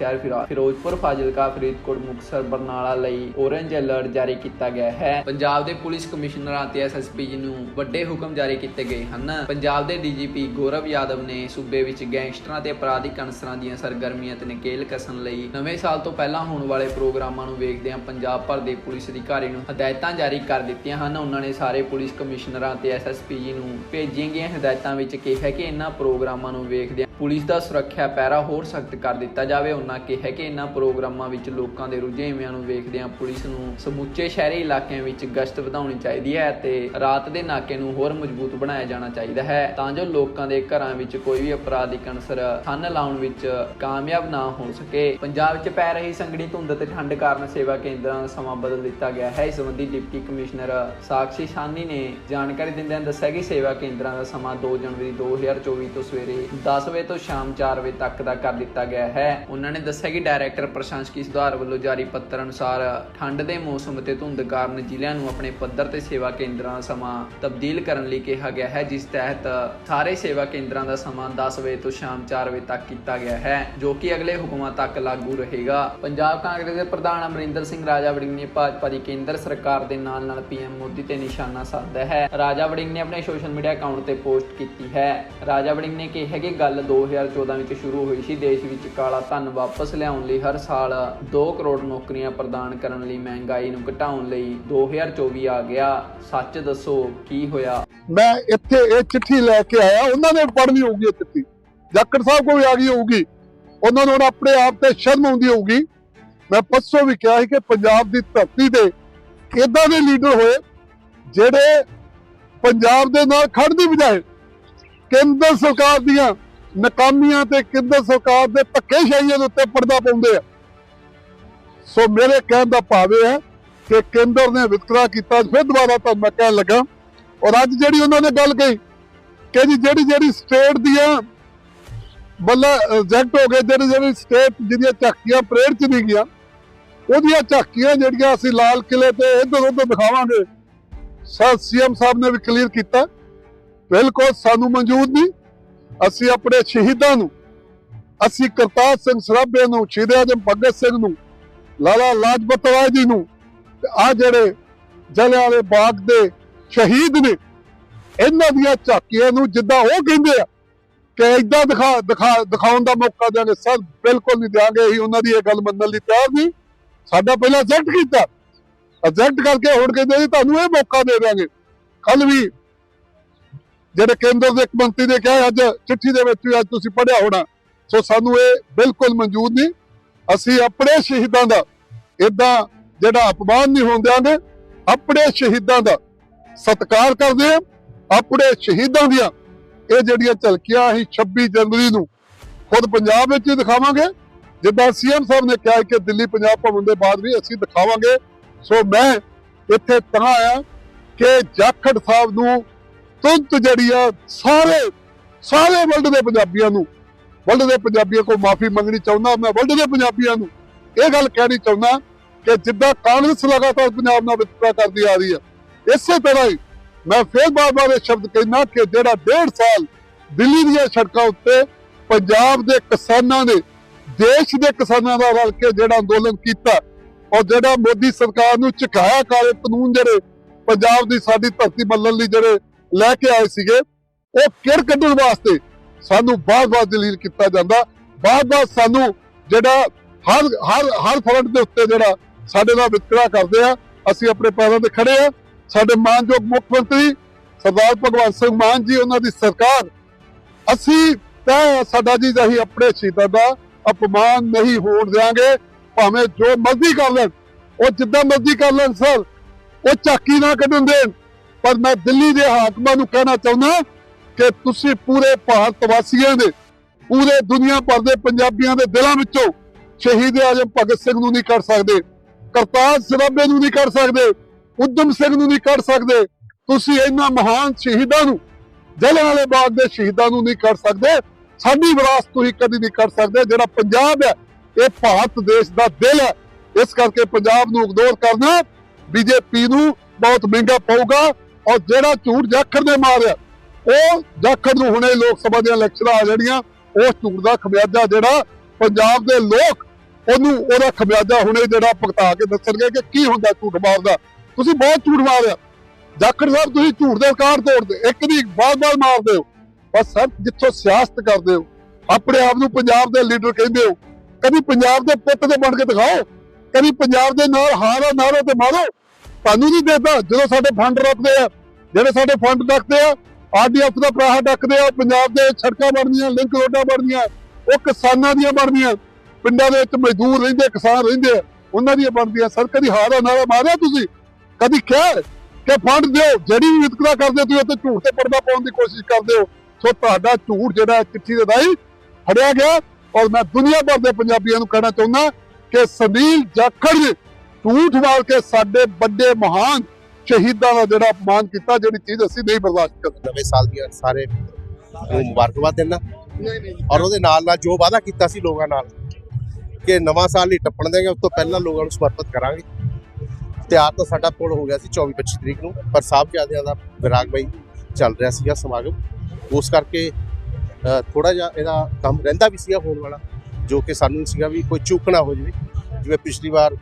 ਫਿਰੋਜ਼ਪੁਰ, ਫਾਜ਼ਿਲਕਾ, ਫਰੀਦਕੋਟ, ਮੁਕਤਸਰ, ਬਰਨਾਲਾ ਲਈ ਔਰੇਂਜ ਅਲਰਟ ਜਾਰੀ ਕੀਤਾ ਗਿਆ ਹੈ। ਪੰਜਾਬ ਦੇ ਪੁਲਿਸ ਕਮਿਸ਼ਨਰਾਂ ਤੇ ਐਸਐਸਪੀ ਜੀ ਨੂੰ ਵੱਡੇ ਹੁਕਮ ਜਾਰੀ ਕੀਤੇ ਗਏ ਹਨ। ਪੰਜਾਬ ਦੇ ਡੀਜੀਪੀ ਗੌਰਵ ਯਾਦਵ ਨੇ ਸੂਬੇ ਵਿੱਚ ਗੈਂਗਸਟਰਾਂ ਤੇ ਅਪਰਾਧਿਕ ਅਨਸਰਾਂ ਦੀਆਂ ਸਰਗਰਮੀਆਂ ਤੇ ਨਕੇਲ ਕਸਣ ਲਈ ਨਵੇਂ ਸਾਲ ਤੋਂ ਪਹਿਲਾਂ ਹੋਣ ਵਾਲੇ ਪ੍ਰੋਗਰਾਮਾਂ ਨੂੰ ਵੇਖਦਿਆਂ ਪੰਜਾਬ ਭਰ ਦੇ ਪੁਲਿਸ ਅਧਿਕਾਰੀ ਨੂੰ ਹਦਾਇਤਾਂ ਜਾਰੀ ਕਰ ਦਿੱਤੀਆਂ ਹਨ। ਉਹਨਾਂ ਨੇ ਸਾਰੇ ਪੁਲਿਸ ਕਮਿਸ਼ਨਰਾਂ ਤੇ ਐਸਐਸਪੀ ਜੀ ਨੂੰ ਭੇਜੀਆਂ ਗਈਆਂ ਹਦਾਇਤਾਂ ਵਿੱਚ ਕਿਹਾ ਕਿ ਇਹਨਾਂ ਪ੍ਰੋਗਰਾਮਾਂ ਨੂੰ ਵੇਖਦਿਆਂ ਪੁਲਿਸ ਦਾ ਸੁਰੱਖਿਆ ਪਹਿਰਾ ਹੋਰ ਸਖਤ ਕਰ ਦਿੱਤਾ ਜਾਵੇ। ਉਹਨਾਂ ਕਿਹਾ ਕਿ ਇਹਨਾਂ ਪ੍ਰੋਗਰਾਮਾਂ ਵਿੱਚ ਲੋਕਾਂ ਦੇ ਰੁਝੇਵਿਆਂ ਨੂੰ ਵੇਖਦਿਆਂ ਪੁਲਿਸ ਨੂੰ ਸਮੁੱਚੇ ਸ਼ਹਿਰੀ ਇਲਾਕਿਆਂ ਵਿੱਚ ਗਸ਼ਤ ਵਧਾਉਣੀ ਚਾਹੀਦੀ ਹੈ ਤੇ ਰਾਤ ਦੇ ਨਾਕੇ ਨੂੰ ਹੋਰ ਮਜ਼ਬੂਤ ਬਣਾਇਆ ਜਾਣਾ ਚਾਹੀਦਾ ਹੈ। ਤਾਂ ਜੋ ਲੋਕਾਂ ਦੇ ਘਰਾਂ ਵਿੱਚ ਕੋਈ ਵੀ ਅਪਰਾਧਿਕ ਅਨਸਰ ਥੰਨ ਲਾਉਣ ਵਿੱਚ ਕਾਮਯਾਬ ਨਾ ਹੋ ਸਕੇ। ਪੰਜਾਬ ਵਿੱਚ ਪੈ ਰਹੀ ਸੰਘਣੀ ਧੁੰਦ ਤੇ ਠੰਡ ਕਾਰਨ ਸੇਵਾ ਕੇਂਦਰਾਂ ਦਾ ਸਮਾਂ ਬਦਲ ਦਿੱਤਾ ਗਿਆ ਹੈ। ਇਸ ਸੰਬੰਧੀ ਡਿਪਟੀ ਕਮਿਸ਼ਨਰ ਸਾਕਸ਼ੀ ਸਾਨੀ ਨੇ ਜਾਣਕਾਰੀ ਦਿੰਦਿਆਂ ਦੱਸਿਆ ਕਿ ਸੇਵਾ ਕੇਂਦਰਾਂ ਦਾ ਸਮਾਂ 2 ਜਨਵਰੀ 2024 ਤੋਂ ਸਵੇਰੇ 10 ਵਜੇ ਤੋਂ ਸ਼ਾਮ 4 ਵਜੇ ਤੱਕ ਦਾ ਕਰ ਦਿੱਤਾ ਗਿਆ ਹੈ। ਉਹਨਾਂ ਨੇ ਦੱਸਿਆ ਕਿ ਡਾਇਰੈਕਟਰ ਪ੍ਰਸ਼ਾਸਕੀ ਸੁਧਾਰ ਵੱਲੋਂ ਜਾਰੀ ਪੱਤਰ ਅਨੁਸਾਰ ਠੰਡ ਦੇ ਮੌਸਮ ਤੇ ਧੁੰਦ ਕਾਰਨ ਜ਼ਿਲ੍ਹਿਆਂ ਨੂੰ ਆਪਣੇ ਪੱਧਰ ਤੇ ਸੇਵਾ ਕੇਂਦਰਾਂ ਦਾ ਸਮਾਂ ਤਬਦੀਲ ਕਰਨ ਲਈ ਕਿਹਾ ਗਿਆ ਹੈ, ਜਿਸ ਤਹਿਤ ਸਾਰੇ ਸੇਵਾ ਕੇਂਦਰਾਂ ਦਾ ਸਮਾਂ 10 ਵਜੇ ਤੋਂ ਸ਼ਾਮ 4 ਵਜੇ ਤੱਕ ਕੀਤਾ ਗਿਆ ਹੈ, ਜੋ ਕਿ ਅਗਲੇ ਹੁਕਮਾਂ ਤੱਕ ਲਾਗੂ ਰਹੇਗਾ। ਪੰਜਾਬ ਕਾਂਗਰਸ ਦੇ ਪ੍ਰਧਾਨ ਅਮਰਿੰਦਰ ਸਿੰਘ ਰਾਜਾ ਵੜਿੰਗ ਨੇ ਭਾਜਪਾ ਦੀ ਕੇਂਦਰ ਸਰਕਾਰ ਦੇ ਨਾਲ ਨਾਲ ਪੀਐਮ ਮੋਦੀ ਤੇ ਨਿਸ਼ਾਨਾ ਸਾਧ ਸਾਧਿਆ ਹੈ। ਰਾਜਾ ਵੜਿੰਗ ਨੇ ਆਪਣੇ ਸੋਸ਼ਲ ਮੀਡੀਆ ਅਕਾਊਂਟ ਤੇ ਪੋਸਟ ਕੀਤੀ ਹੈ। ਰਾਜਾ ਵੜਿੰਗ ਨੇ ਕਿਹਾ ਕਿ ਗੱਲ 2014 ਵਿੱਚ ਸ਼ੁਰੂ ਹੋਈ ਸੀ। ਦੇਸ਼ ਵਿੱਚ ਕਾਲਾ ਧਨ ਵਾਪਸ ਲਿਆਉਣ ਲਈ ਹਰ ਸਾਲ 2 ਕਰੋੜ ਨੌਕਰੀਆਂ ਪ੍ਰਦਾਨ ਕਰਨ ਲਈ ਮਹਿੰਗਾਈ ਨੂੰ ਘਟਾਉਣ ਲਈ 2024 ਆ ਗਿਆ। ਸੱਚ ਦੱਸੋ, ਕੀ ਹੋਇਆ? ਮੈਂ ਇੱਥੇ ਇਹ ਚਿੱਠੀ ਲੈ ਕੇ ਆਇਆ। ਉਹਨਾਂ ਨੇ ਪੜ੍ਹਨੀ ਹੋਊਗੀ ਇਹ ਚਿੱਠੀ। ਜਾਖੜ ਸਾਹਿਬ ਕੋਲ ਵੀ ਆ ਗਈ ਹੋਊਗੀ। ਉਹਨਾਂ ਨੂੰ ਆਪਣੇ ਆਪ ਤੇ ਸ਼ਰਮ ਆਉਂਦੀ ਹੋਊਗੀ। ਮੈਂ ਪਰਸੋਂ ਵੀ ਕਿਹਾ ਸੀ ਕਿ ਪੰਜਾਬ ਦੀ ਧਰਤੀ ਤੇ ਇਦਾਂ ਦੇ ਲੀਡਰ ਹੋਏ ਜਿਹੜੇ ਪੰਜਾਬ ਦੇ ਨਾਲ ਖੜ੍ਹਨ ਦੀ ਬਜਾਏ, ਕੇਂਦਰ ਸਰਕਾਰ ਦੀਆਂ ਨਾਕਾਮੀਆਂ ਤੇ ਕੇਂਦਰ ਸਰਕਾਰ ਦੇ ਧੱਕੇਸ਼ਾਹੀਆਂ ਦੇ ਉੱਤੇ ਪਰਦਾ ਪਾਉਂਦੇ ਆ। ਸੋ ਮੇਰੇ ਕਹਿਣ ਦਾ ਭਾਵ ਇਹ ਹੈ ਕਿ ਕੇਂਦਰ ਨੇ ਵਿਤਕਰਾ ਕੀਤਾ ਫਿਰ ਦੁਬਾਰਾ ਤੁਹਾਨੂੰ ਮੈਂ ਕਹਿਣ ਲੱਗਾ। ਔਰ ਅੱਜ ਜਿਹੜੀ ਉਹਨਾਂ ਨੇ ਗੱਲ ਕਹੀ ਕਿ ਜੀ ਜਿਹੜੀ ਜਿਹੜੀ ਸਟੇਟ ਦੀਆਂ ਬੱਲਾ ਰਿਜੈਕਟ ਹੋ ਗਏ, ਜਿਹੜੀ ਜਿਹੜੀ ਸਟੇਟ ਜਿਹਦੀਆਂ ਝਾਕੀਆਂ ਪਰੇਡ ਚ ਨਹੀਂ ਗਿਆ ਉਹਦੀਆਂ ਝਾਕੀਆਂ ਜਿਹੜੀਆਂ ਅਸੀਂ ਲਾਲ ਕਿਲੇ ਤੇ ਇੱਧਰ ਉੱਧਰ ਦਿਖਾਵਾਂਗੇ ਸਰ, ਸੀਐਮ ਸਾਹਿਬ ਨੇ ਵੀ ਕਲੀਅਰ ਕੀਤਾ। ਬਿਲਕੁਲ ਸਾਨੂੰ ਮਨਜ਼ੂਰ ਨਹੀਂ। ਅਸੀਂ ਆਪਣੇ ਸ਼ਹੀਦਾਂ ਨੂੰ, ਅਸੀਂ ਕਰਤਾਰ ਸਿੰਘ ਸਰਾਭੇ ਨੂੰ, ਸ਼ਹੀਦ ਆਜਮ ਭਗਤ ਸਿੰਘ ਨੂੰ, ਲਾਲਾ ਲਾਜਪਤ ਰਾਏ ਜੀ ਨੂੰ ਤੇ ਆ ਜਿਹੜੇ ਜਲਿਆਂ ਵਾਲੇ ਬਾਗ ਦੇ ਸ਼ਹੀਦ ਨੇ, ਇਹਨਾਂ ਦੀਆਂ ਝਾਕੀਆਂ ਨੂੰ ਜਿੱਦਾਂ ਉਹ ਕਹਿੰਦੇ ਆ ਕਿ ਇਦਾਂ ਦਿਖਾ ਦਿਖਾ, ਦਿਖਾਉਣ ਦਾ ਮੌਕਾ ਦਿਆਂਗੇ ਸਰ, ਬਿਲਕੁਲ ਨਹੀਂ ਦਿਆਂਗੇ। ਅਸੀਂ ਉਹਨਾਂ ਦੀ ਇਹ ਗੱਲ ਮੰਨਣ ਲਈ ਤਿਆਰ ਨਹੀਂ। ਸਾਡਾ ਪਹਿਲਾਂ ਐਜੈਕਟ ਕੀਤਾ। ਐਜੈਕਟ ਕਰਕੇ ਹੁਣ ਕਹਿੰਦੇ ਜੀ ਤੁਹਾਨੂੰ ਇਹ ਮੌਕਾ ਦੇ ਦਿਆਂਗੇ। ਕੱਲ ਵੀ ਜਿਹੜੇ ਕੇਂਦਰ ਦੇ ਇੱਕ ਮੰਤਰੀ ਨੇ ਕਿਹਾ ਅੱਜ ਚਿੱਠੀ ਦੇ ਵਿੱਚ ਵੀ ਅੱਜ ਤੁਸੀਂ ਪੜਿਆ ਹੋਣਾ। ਸੋ ਸਾਨੂੰ ਇਹ ਬਿਲਕੁਲ ਮਨਜ਼ੂਰ ਨਹੀਂ। ਅਸੀਂ ਆਪਣੇ ਸ਼ਹੀਦਾਂ ਦਾ ਇਦਾਂ ਜਿਹੜਾ ਅਪਮਾਨ ਨਹੀਂ ਹੋਣ ਦਿਆਂਗੇ, ਆਪਣੇ ਸ਼ਹੀਦਾਂ ਦਾ ਸਤਿਕਾਰ ਕਰਦੇ ਹਾਂ, ਆਪਣੇ ਸ਼ਹੀਦਾਂ ਦੀਆਂ ਇਹ ਜਿਹੜੀਆਂ ਝਲਕੀਆਂ ਅਸੀਂ 26 ਜਨਵਰੀ ਨੂੰ ਖੁਦ ਪੰਜਾਬ ਵਿੱਚ ਹੀ ਦਿਖਾਵਾਂਗੇ। ਜਿੱਦਾਂ ਸੀਐਮ ਸਾਹਿਬ ਨੇ ਕਿਹਾ ਕਿ ਦਿੱਲੀ ਪੰਜਾਬ ਭਵਨ ਦੇ ਬਾਅਦ ਵੀ ਅਸੀਂ ਦਿਖਾਵਾਂਗੇ। ਸੋ ਮੈਂ ਇੱਥੇ ਤਾਂ ਆਇਆ ਕਿ ਜਾਖੜ ਸਾਹਿਬ ਨੂੰ ਤੁਰੰਤ ਜਿਹੜੀ ਆ ਸਾਰੇ ਸਾਰੇ ਵਰਲਡ ਦੇ ਪੰਜਾਬੀਆਂ ਨੂੰ ਵਰਲਡ ਦੇ ਪੰਜਾਬੀਆਂ ਕੋਲ ਮਾਫੀ ਮੰਗਣੀ ਚਾਹੁੰਦਾ, ਮੈਂ ਵਰਲਡ ਦੇ ਪੰਜਾਬੀਆਂ ਨੂੰ ਇਹ ਗੱਲ ਕਹਿਣੀ ਚਾਹੁੰਦਾ ਕਿ ਜਿੱਦਾਂ ਕਾਂਗਰਸ ਲਗਾਤਾਰ ਪੰਜਾਬ ਨਾਲ ਵਿਤਕਰਾ ਕਰਦੀ ਆ ਰਹੀ ਹੈ ਇਸੇ ਤਰ੍ਹਾਂ ਹੀ ਮੈਂ ਫੇਰ ਬਾਰ-ਬਾਰ ਇਹ ਸ਼ਬਦ ਕਹਿਣਾ ਕਿ ਜਿਹੜਾ ਡੇਢ ਸਾਲ ਦਿੱਲੀ ਦੀਆਂ ਸੜਕਾਂ ਉੱਤੇ ਪੰਜਾਬ ਦੇ ਕਿਸਾਨਾਂ ਨੇ, ਦੇਸ਼ ਦੇ ਕਿਸਾਨਾਂ ਦਾ ਰਲ ਕੇ ਜਿਹੜਾ ਅੰਦੋਲਨ ਕੀਤਾ ਔਰ ਜਿਹੜਾ ਮੋਦੀ ਸਰਕਾਰ ਨੂੰ ਝੁਕਾਇਆ ਕਾਲੇ ਕਾਨੂੰਨ ਜਿਹੜੇ ਪੰਜਾਬ ਦੀ ਸਾਡੀ ਧਰਤੀ ਮੱਲਣ ਲਈ ਜਿਹੜੇ ਲੈ ਕੇ ਆਏ ਸੀਗੇ, ਉਹ ਕਿਰ ਕੱਢਣ ਵਾਸਤੇ ਸਾਨੂੰ ਬਾਰ-ਬਾਰ ਦਲੀਲ ਕੀਤਾ ਜਾਂਦਾ। ਬਾਰ-ਬਾਰ ਸਾਨੂੰ ਜਿਹੜਾ ਹਰ ਹਰ ਹਰ ਫਰੰਟ ਦੇ ਉੱਤੇ ਜਿਹੜਾ ਸਾਡੇ ਨਾਲ ਵਿਤਕਰਾ ਕਰਦੇ ਆ, ਅਸੀਂ ਆਪਣੇ ਪੈਰਾਂ ਤੇ ਖੜੇ ਆ। ਸਾਡੇ ਮਾਨਯੋਗ ਮੁੱਖ ਮੰਤਰੀ ਸਰਦਾਰ ਭਗਵੰਤ ਸਿੰਘ ਮਾਨ ਜੀ, ਉਹਨਾਂ ਦੀ ਸਰਕਾਰ, ਅਸੀਂ ਤਾਂ ਸਾਡਾ ਜੀ, ਅਸੀਂ ਆਪਣੇ ਸ਼ਹੀਦਾਂ ਦਾ ਅਪਮਾਨ ਨਹੀਂ ਹੋਣ ਦਿਆਂਗੇ। ਭਾਵੇਂ ਜੋ ਮਰਜ਼ੀ ਕਰ ਲੈਣ, ਉਹ ਜਿੱਦਾਂ ਮਰਜ਼ੀ ਕਰ ਲੈਣ ਸਰ, ਉਹ ਝਾਕੀ ਨਾ ਕੱਢਣ ਦੇਣ। ਪਰ ਮੈਂ ਦਿੱਲੀ ਦੇ ਹਾਕਮਾਂ ਨੂੰ ਕਹਿਣਾ ਚਾਹੁੰਦਾ ਕਿ ਤੁਸੀਂ ਪੂਰੇ ਭਾਰਤ ਵਾਸੀਆਂ ਦੇ, ਪੂਰੇ ਦੁਨੀਆ ਭਰ ਦੇ ਪੰਜਾਬੀਆਂ ਦੇ ਦਿਲਾਂ ਵਿੱਚੋਂ ਸ਼ਹੀਦ ਆਜਮ ਭਗਤ ਸਿੰਘ ਨੂੰ ਨਹੀਂ ਕੱਢ ਸਕਦੇ, ਕਰਤਾਰ ਸਰਾਭੇ ਨੂੰ ਨਹੀਂ ਕੱਢ ਸਕਦੇ ਉਦਮ ਸਿੰਘ ਨੂੰ ਨਹੀਂ ਕੱਢ ਸਕਦੇ। ਤੁਸੀਂ ਇਹਨਾਂ ਮਹਾਨ ਸ਼ਹੀਦਾਂ ਨੂੰ ਜਲਿਆਂਵਾਲੇ ਬਾਗ ਦੇ ਸ਼ਹੀਦਾਂ ਨੂੰ ਨਹੀਂ ਕੱਢ ਸਕਦੇ। ਸਾਡੀ ਵਿਰਾਸਤ ਤੁਸੀਂ ਕਦੀ ਨਹੀਂ ਕੱਢ ਸਕਦੇ, ਜਿਹੜਾ ਪੰਜਾਬ ਹੈ ਇਹ ਭਾਰਤ ਦੇਸ਼ ਦਾ ਦਿਲ ਹੈ। ਇਸ ਕਰਕੇ ਪੰਜਾਬ ਨੂੰ ਇਗਨੋਰ ਕਰਨਾ ਬੀਜੇਪੀ ਨੂੰ ਬਹੁਤ ਮਹਿੰਗਾ ਪਊਗਾ ਔਰ ਜਿਹੜਾ ਝੂਠ ਜਾਖੜ ਨੇ ਮਾਰਿਆ, ਉਹ ਜਾਖੜ ਨੂੰ ਹੁਣੇ ਲੋਕ ਸਭਾ ਦੀਆਂ ਇਲੈਕਸ਼ਨਾਂ ਆ ਜਾਣੀਆਂ। ਉਸ ਝੂਠ ਦਾ ਖਮਿਆਜਾ ਜਿਹੜਾ ਪੰਜਾਬ ਦੇ ਲੋਕ, ਉਹਨੂੰ ਉਹਦਾ ਖਮਿਆਜਾ ਹੁਣੇ ਜਿਹੜਾ ਭੁਗਤਾ ਕੇ ਦੱਸਣਗੇ ਕਿ ਕੀ ਹੁੰਦਾ ਝੂਠ ਮਾਰਦਾ। ਤੁਸੀਂ ਬਹੁਤ ਝੂਠ ਮਾਰਿਆ। ਜਾਖੜ ਸਾਹਿਬ, ਤੁਸੀਂ ਝੂਠ ਦੇ ਕਾਰ ਤੋੜਦੇ। ਇੱਕ ਦੀ ਬਾਰ-ਬਾਰ ਮਾਰਦੇ ਹੋ। ਬਸ ਸਰ, ਜਿੱਥੋਂ ਸਿਆਸਤ ਕਰਦੇ ਹੋ, ਆਪਣੇ ਆਪ ਨੂੰ ਪੰਜਾਬ ਦੇ ਲੀਡਰ ਕਹਿੰਦੇ ਹੋ। ਕਦੀ ਪੰਜਾਬ ਦੇ ਪੁੱਤ ਦੇ ਬਣ ਕੇ ਦਿਖਾਓ, ਕਦੀ ਪੰਜਾਬ ਦੇ ਨਾਲ ਹਾਰਾ ਨਾਰੋ ਤੇ ਮਾਰੋ। ਤੁਹਾਨੂੰ ਨਹੀਂ ਦੇਦਾ, ਜਦੋਂ ਸਾਡੇ ਫੰਡ ਰੁਕਦੇ ਆ, ਜਿਹੜੇ ਸਾਡੇ ਫੰਡ ਡੱਕਦੇ ਆ ਆਰਡੀਐਫ ਦਾ ਪ੍ਰਾਹ ਡੱਕਦੇ ਆ, ਪੰਜਾਬ ਦੇ ਸੜਕਾਂ ਬਣਦੀਆਂ ਲਿੰਕ ਰੋਡਾਂ ਬਣਦੀਆਂ, ਉਹ ਕਿਸਾਨਾਂ ਦੀਆਂ ਬਣਦੀਆਂ। ਪਿੰਡਾਂ ਦੇ ਵਿੱਚ ਮਜ਼ਦੂਰ ਰਹਿੰਦੇ, ਕਿਸਾਨ ਰਹਿੰਦੇ ਆ, ਉਹਨਾਂ ਦੀਆਂ ਬਣਦੀਆਂ। ਸਰ, ਕਦੀ ਹਾਰੋ ਨਾਰੋ ਮਾਰਿਆ ਤੁਸੀਂ? ਕਦੀ ਕਿਹਾ ਕਿ ਫੰਡ ਦਿਓ? ਜਿਹੜੀ ਵੀ ਵਿਤਕਰਾ ਕਰਦੇ ਤੁਸੀਂ ਉੱਤੇ ਝੂਠ ਤੇ ਪਰਦਾ ਪਾਉਣ ਦੀ ਕੋਸ਼ਿਸ਼ ਕਰਦੇ ਹੋ। ਸੋ ਤੁਹਾਡਾ ਝੂਠ ਜਿਹੜਾ ਚਿੱਠੀ ਦੇ ਰਾਹੀਂ ਫੜਿਆ ਗਿਆ। ਔਰ ਮੈਂ ਦੁਨੀਆ ਭਰ ਦੇ ਪੰਜਾਬੀਆਂ ਨੂੰ ਕਹਿਣਾ ਚਾਹੁੰਦਾ ਕਿ ਸੁਨੀਲ ਜਾਖੜ ਨੇ ਝੂਠ ਮਾਰ ਕੇ ਸਾਡੇ ਵੱਡੇ ਮਹਾਨ ਸ਼ਹੀਦਾਂ ਦਾ ਜਿਹੜਾ ਅਪਮਾਨ ਕੀਤਾ ਜਿਹੜੀ ਚੀਜ਼ ਅਸੀਂ ਨਹੀਂ ਬਰਦਾਸ਼ਤ ਕਰਦੇ ਨਵੇਂ ਸਾਲ ਦੀਆਂ ਸਾਰੇ ਨੂੰ ਮੁਬਾਰਕਬਾਦ ਦੇਣਾ। ਔਰ ਉਹਦੇ ਨਾਲ ਨਾਲ ਜੋ ਵਾਅਦਾ ਕੀਤਾ ਸੀ ਲੋਕਾਂ ਨਾਲ ਕਿ ਨਵਾਂ ਸਾਲ ਹੀ ਟੱਪਣ ਦੇਗੇ ਉਸ ਤੋਂ ਪਹਿਲਾਂ ਲੋਕਾਂ ਨੂੰ ਸਮਰਪਿਤ ਕਰਾਂਗੇ। ਤਿਆਰ ਤਾਂ ਸਾਡਾ ਪੁਲ ਹੋ ਗਿਆ ਸੀ 24 25 ਤਰੀਕ ਨੂੰ ਪਰ ਸਾਹਿਬਜ਼ਾਦਿਆਂ ਦਾ ਵਿਰਾਗ ਬਈ ਚੱਲ ਰਿਹਾ ਸੀਗਾ ਸਮਾਗਮ। ਉਸ ਕਰਕੇ ਥੋੜਾ ਜਿਹਾ ਇਹਦਾ ਕੰਮ ਰਹਿੰਦਾ ਵੀ ਸੀਗਾ ਹੋਣ ਵਾਲਾ ਜੋ ਕਿ ਸਾਨੂੰ ਸੀਗਾ ਵੀ ਕੋਈ ਚੂਕ ਨਾ ਹੋ ਜਾਵੇ। ਜਿਵੇਂ ਪਿਛਲੀ ਵਾਰ